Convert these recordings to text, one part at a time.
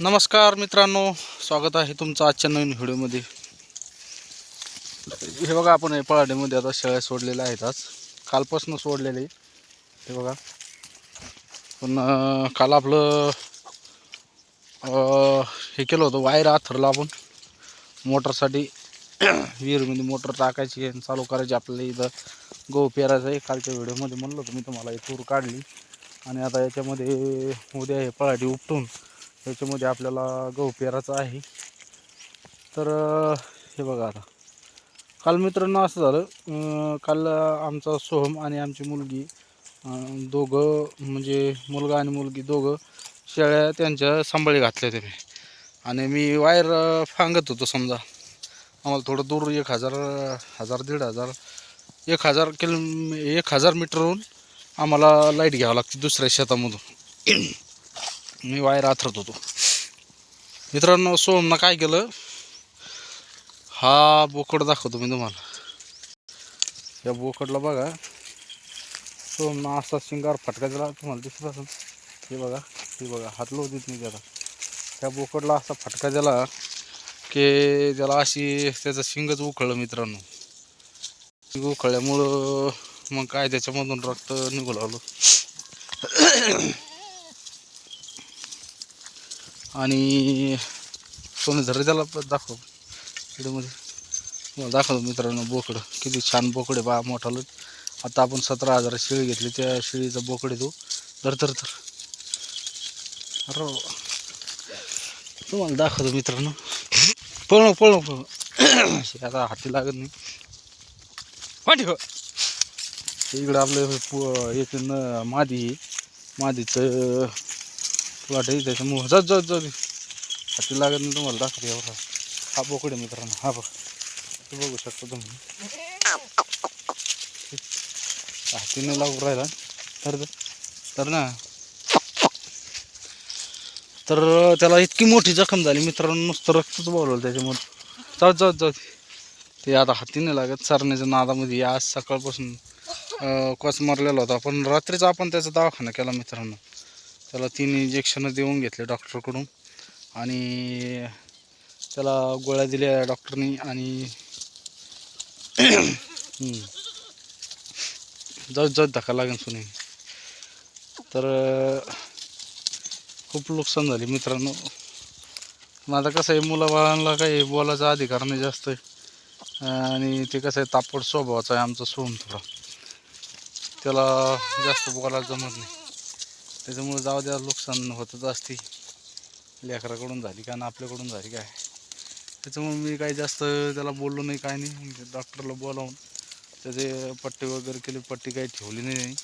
नमस्कार मित्रांनो स्वागत आहे तुमचं आजच्या नवीन व्हिडिओमध्ये. हे बघा आपण हे पळाडीमध्ये आता शेळ्या सोडलेल्या आहेत आज. कालपासून सोडलेले हे बघा. पण काल आपलं हे केलं होतं वायर आथरला आपण. मोटरसाठी विहिरीमध्ये मोटर टाकायची आणि चालू करायची. आपल्याला इथं गहू पेरायचं आहे. कालच्या व्हिडिओमध्ये म्हणलं होतं मी तुम्हाला एक तूर काढली. आणि आता याच्यामध्ये उद्या हे पळाटी उपटून याच्यामध्ये आपल्याला गहू पेरायचा आहे. तर हे बघा आता. काल मित्रांनो असं झालं काल आमचा सोहम आणि आमची मुलगी दोघं म्हणजे मुलगा आणि मुलगी दोघं शेळ्या त्यांच्या सांभाळी घातल्या होत्या मी आणि मी वायर फांगत होतो समजा. आम्हाला थोडं दूर एक हजार हजार दीड हजार एक हजार किलो एक हजार मीटरहून आम्हाला लाइट घ्यावं लागते दुसऱ्या शेतामधून. मी वायर आथरत होतो. मित्रांनो सोमनं काय केलं? हा बोकड दाखवतो मी तुम्हाला. या बोकडला बघा. सोमनं असा शिंगार फटका दिला तुम्हाला दिसत असेल. हे बघा हे बघा हात लो देत नाही त्याला. त्या बोकडला असा फटका दिला की त्याला अशी त्याचं शिंगच उखळलं मित्रांनो. शिंग उखळल्यामुळं मग काय त्याच्यामधून रक्त निघू लागलं. आणि सोनं धरे त्याला पण दाखव. व्हिडिओमध्ये. तुम्हाला दाखवतो मित्रांनो बोकडं. किती छान बोकडे बा मोठा लट. आता आपण सतरा हजार शेळी घेतली. त्या शेळीचा बोकडे तो. धर तर तर अरे तुम्हाला दाखवतो मित्रांनो. पळणं पळणं पळणं आता हाती लागत नाही. पाठी हो. इकडं आपलं एक न मादी मादीचं प्लॉट आहे त्याच्यामुळं. जात जात दे हाती लागत नाही तुम्हाला दाखवते एवढा हा बोकड आहे मित्रांनो. हा बघ. तू बघू शकता तुम्ही. हात्तीनं लागू राहिला. तर तर ना. तर त्याला इतकी मोठी जखम झाली मित्रांनो. नुसतं रक्तच बोलवलं त्याच्यामुळे. जात जात जाऊ ते आता हातीने लागत. चारण्याच्या नादामध्ये आज सकाळपासून अं, कोच मारलेला होता. पण रात्रीच आपण त्याचा दवाखाना केला मित्रांनो. त्याला तीन इंजेक्शनं देऊन घेतले डॉक्टरकडून आणि त्याला गोळ्या दिल्या डॉक्टरनी आणि हम्म. जाऊ जाऊ धक्का लागेल सुने. तर खूप नुकसान झाले मित्रांनो. पण आता कसं आहे मुलाबाळांना काही बोलायचा अधिकार नाही जास्त. आणि ते कसं आहे तापड स्वभावाचा आहे आमचा सोम थोडा. त्याला जास्त बोलायला जमत नाही. त्याच्यामुळं जाऊ द्या नुकसान होतच असते. लेकराकडून झाली का ना आपल्याकडून झाली काय? त्याच्यामुळे मी काही जास्त त्याला बोललो नाही काय नाही. डॉक्टरला बोलावून त्याचे पट्टी वगैरे केली पट्टी काही ठेवली नाही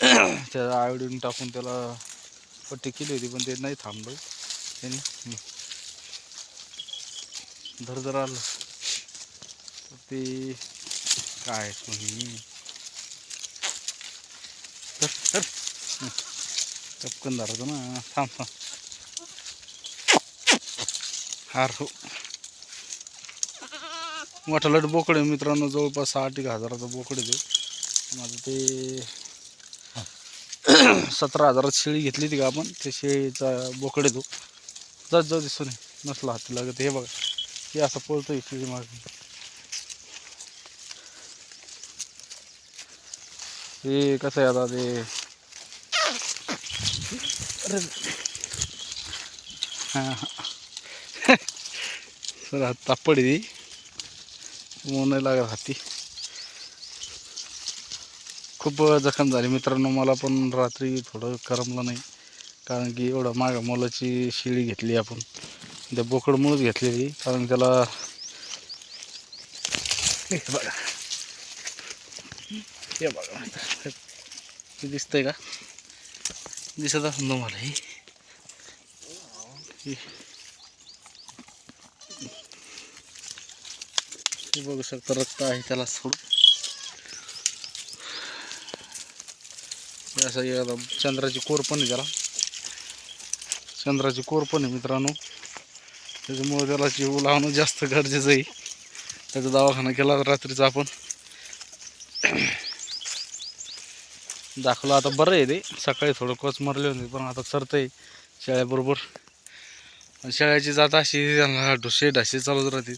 त्याला आयोडीन टाकून त्याला पट्टी केली होती पण ते नाही थांबलं त्याने. धर धर आलं. तर ते काय तुम्ही टपकन धरायचं ना. थांब थांब. हार हो. मोठा लट बोकडे मित्रांनो जवळपास आठ एक हजाराचा बोकडे देऊ माझं ते सतरा हजारात शेळी घेतली होती का आपण ते शेळीचा बोकडे देऊ जात जाऊ दिसतो नसला हाती लागत हे बघा. हे असं पळतोय शेळी माग. हे कसं आहे आता ते? सर हात तापड आहे ती नाही लागत हाती खूप जखम झाली मित्रांनो मला पण रात्री थोडं करमलं नाही कारण की एवढं मागा मोलाची शिळी घेतली आपण त्या बोकडमुळंच घेतलेली कारण त्याला हे बघा हे बघा दिसतंय का दिसत असेल तुम्हाला हे. बघू शकता रक्त आहे त्याला सोडून. असं आता चंद्राची कोर पण आहे त्याला. चंद्राची कोर पण आहे मित्रांनो. त्याच्यामुळे त्याला जीव लावणं जास्त गरजेचं आहे. त्याचा दवाखाना केला रात्रीचा आपण. दाखवलं. आता बरं आहे ते. सकाळी थोडं कोच मरले होते पण आता सरतंय शेळ्याबरोबर आणि शेळ्याची जात अशी त्यांना ढुसे ढासे चालूच राहते.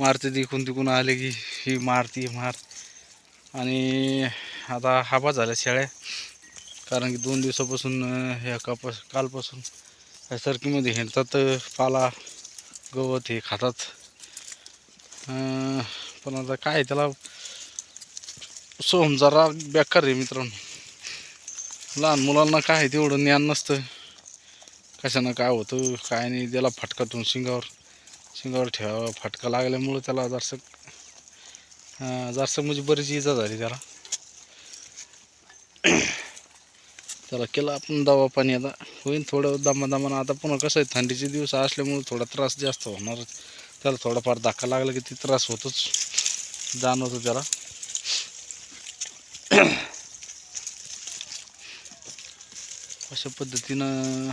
मारते तिकून तिकून आले की ही मारती मार. आणि आता हाबा झाल्या शेळ्या कारण की दोन दिवसापासून ह्या कापास कालपासून ह्या सरकीमध्ये हिंडतात पाला गवत हे खातात. पण आता काय त्याला सोम जरा बेकार आहे मित्रांनो. लहान मुलांना काय तेवढं ज्ञान नसतं. कशानं काय होतं काय नाही त्याला फटकातून शिंगावर शिंगावर ठेवा फटका लागल्यामुळं त्याला जरसं जरसं म्हणजे बरीच इजा झाली त्याला. त्याला केला आपण दवा पाणी आता. होईन थोडं दमादमानं. आता पुन्हा कसं आहे थंडीचे दिवस असल्यामुळे थोडा त्रास जास्त होणार. त्याला थोडाफार धक्का लागला की ती त्रास होतोच. जाणवतो त्याला. अशा पद्धतीनं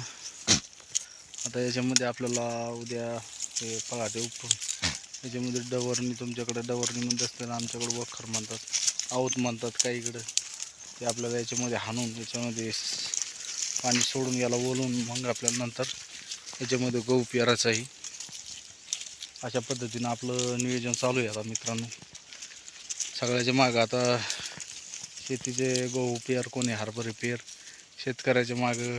आता याच्यामध्ये आपल्याला उद्या हे पहाटे उपटून याच्यामध्ये डवरणी तुमच्याकडे डवरणी म्हणत ना आमच्याकडे वखर म्हणतात आऊत म्हणतात काही इकडं. ते आपल्याला याच्यामध्ये हाणून याच्यामध्ये पाणी सोडून याला ओलून मग आपल्याला नंतर याच्यामध्ये गहू पेरायचाही. अशा पद्धतीनं आपलं नियोजन चालू आहे आता मित्रांनो. सगळ्याच्या मागं आता शेतीचे गहू पेर कोणी हरभरे पेर शेतकऱ्याच्या मागं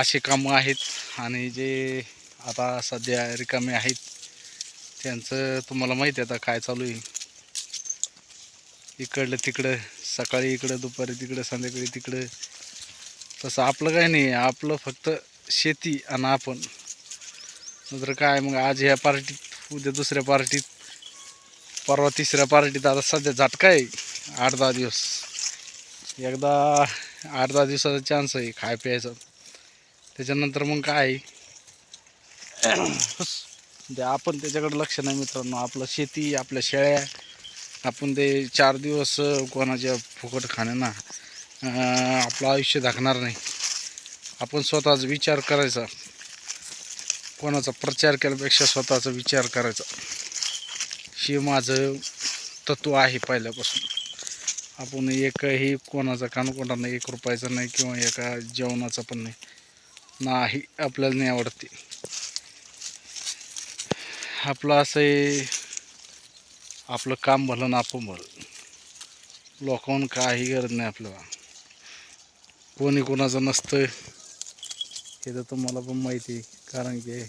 असे कामं आहेत. आणि जे आता सध्या रिकामे आहेत त्यांचं तुम्हाला माहिती आहे आता काय चालू आहे. इकडलं तिकडं सकाळी इकडं दुपारी तिकडं संध्याकाळी तिकडं. तसं आपलं काय नाही आपलं फक्त शेती आणि आपण. नंतर काय मग आज ह्या पार्टीत उद्या दुसऱ्या पार्टीत परवा तिसऱ्या पार्टीत आता सध्या झटका आहे. आठ दहा दिवस. एकदा आठ दहा दिवसाचा चान्स आहे खाय प्यायचा. त्याच्यानंतर मग काय? ते आपण त्याच्याकडे लक्ष नाही मित्रांनो. आपलं शेती आपल्या शेळ्या आपण ते चार दिवस कोणाच्या फुकट खाणे ना आपलं आयुष्य दाखणार नाही. आपण स्वतःचा विचार करायचा. कोणाचा प्रचार केल्यापेक्षा स्वतःचा विचार करायचा. हे माझं तत्व आहे पहिल्यापासून. आपण एकही कोणाचा कानकोंडा नाही एक रुपयाचा नाही किंवा एका जेवणाचा पण नाही. नाही आपल्याला नाही आवडते. आपलं असं आहे आपलं काम भलं ना आपण भलं. लोकांहून काही गरज नाही आपल्याला. कोणी कोणाचं नसतं हे तर तुम्हाला पण माहिती आहे. कारण की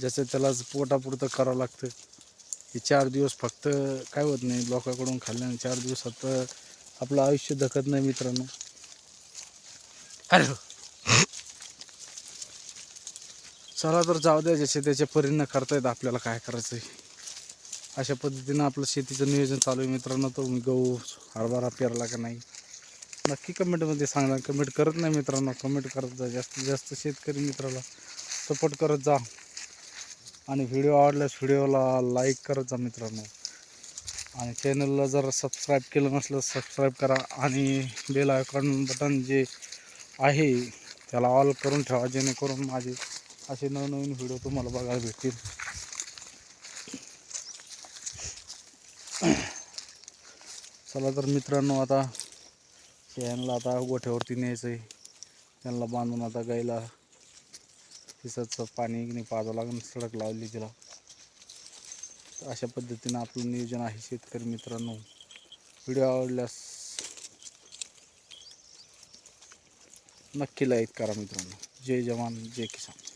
ज्याचं त्यालाच पोटापुरतं करावं लागतं. हे चार दिवस फक्त काय होत नाही लोकांकडून खाल्ल्याने चार दिवसात आपलं आयुष्य धकत नाही मित्रांनो. अरे हो. चला तर जाऊ द्या ज्याचे त्याच्या परीनं करता येत आपल्याला काय करायचं आहे अशा पद्धतीनं आपलं शेतीचं नियोजन चालू आहे मित्रांनो. तुम्ही गहू हरभरा पेरला का नाही? नक्की कमेंटमध्ये सांगा. कमेंट करत नाही मित्रांनो. कमेंट करत जा. जास्तीत जास्त शेतकरी मित्राला सपोर्ट करत जा. आणि व्हिडिओ आवडल्यास व्हिडिओला लाईक करत जा मित्रांनो. आणि चॅनलला जर सबस्क्राईब केलं नसलं सबस्क्राईब करा. आणि बेल आयकॉन बटन जे आहे त्याला ऑल करून ठेवा जेणेकरून माझे असे नवनवीन व्हिडिओ तुम्हाला बघायला भेटतील. चला तर मित्रांनो आता यांना आता गोठ्यावरती न्यायचं आहे त्यांना बांधून आता गाईला तिचं पाणी नाही पाजावं लागून सडक लावली तिला. तर अशा पद्धतीनं आपलं नियोजन आहे शेतकरी मित्रांनो. व्हिडिओ आवडल्यास नक्की लाईक करा मित्रांनो. जय जवान जय किसान.